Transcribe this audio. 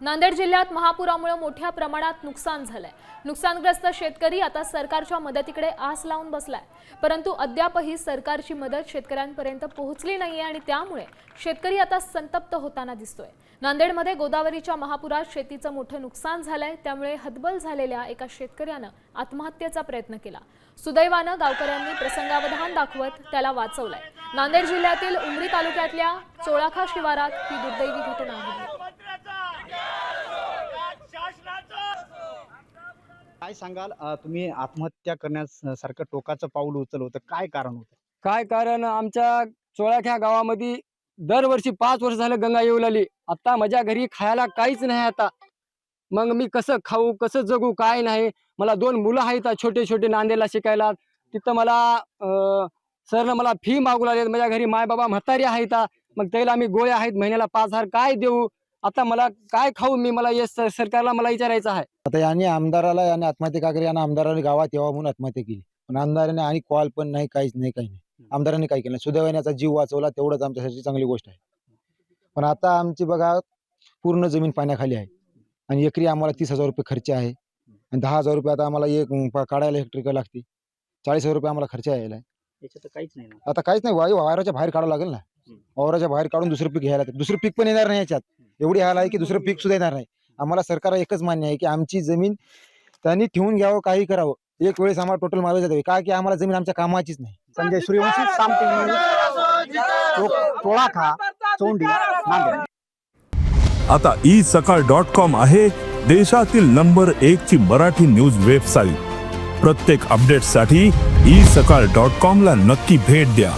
नांदेड जिल्ह्यात महापुरामुळे मोठ्या प्रमाणात नुकसान झालंय. नुकसानग्रस्त शेतकरी आता सरकारच्या मदतीकडे आस लावून बसलाय. परंतु अद्यापही सरकारची मदत शेतकऱ्यांपर्यंत पोहोचली नाहीये आणि त्यामुळे शेतकरी आता संतप्त होताना दिसतोय. नांदेडमध्ये गोदावरीच्या महापुरात शेतीचं मोठं नुकसान झालंय. त्यामुळे हतबल झालेल्या एका शेतकऱ्यानं आत्महत्येचा प्रयत्न केला. सुदैवानं गावकऱ्यांनी प्रसंगावधान दाखवत त्याला वाचवलंय. नांदेड जिल्ह्यातील उमरी तालुक्यातल्या चोळाखा शिवारात ही दुर्दैवी घटना घडली. काय सांगाल? तुम्ही आत्महत्या करण्यासारखं टोकाचं पाऊल उचल होतं. काय कारण होतं? काय कारण? आमच्या चोळाख्या गावामध्ये दरवर्षी पाच वर्ष झालं गंगा येऊ लागली. आता माझ्या घरी खायला काहीच नाही आता. मग मी कसं खाऊ कसं जगू काय नाही? मला दोन मुलं आहेत छोटे छोटे नांदेला शिकायला. तिथं मला अं, सरनं मला फी मागू लागले. माझ्या घरी माय बाबा म्हातारी आहेत. मग त्याला आम्ही गोळ्या आहेत. महिन्याला पाच हजार काय देऊ? आता मला काय खाऊ मी? मला या स- सरकारला मला विचारायचं आहे. आता यांनी आमदाराला याने आत्महत्या का केली आणि आमदाराने गावात यावं म्हणून आत्महत्या केली. पण आमदाराने आणि कॉल पण नाही काहीच नाही काही नाही. आमदारांनी काही केलं? नाही सुदैवाने याचा जीव वाचवला तेवढंच आमच्यासाठी चांगली गोष्ट आहे. पण आता आमची बघा पूर्ण जमीन पाण्याखाली आहे. आणि एकरी आम्हाला तीस हजार रुपये खर्च आहे. आणि दहा हजार रुपये आता आम्हाला एक अं, प- काढायला इलेक्ट्रिकल लागते. चाळीस हजार रुपये आम्हाला खर्च यायला आहे. याच्यात काहीच नाही ना. आता काहीच नाही. वायू वावराच्या बाहेर काढावं लागेल ना. वावराच्या बाहेर काढून दुसरं पीक घ्यायला लागेल. दुसरं पीक पण येणार नाही याच्यात. एवढी हाल आहे की दुसरं पीक सुद्धा येणार नाही. आम्हाला सरकार एकच मान्य आहे की आमची जमीन त्यांनी ठेवून घ्यावं काही करावं. एक वेळेस आम्हाला टोटल मारायला द्यावी का की आम्हाला जमीन आमच्या कामाचीच नाही. संजय सूर्यवंशी साम टोळा खा चोंडी नांदेड आता ई सकाळ डॉट कॉम आहे देशातील नंबर एक ची मराठी न्यूज वेबसाईट प्रत्येक अपडेटसाठी ई सकाळ डॉट कॉम ला नक्की भेट द्या.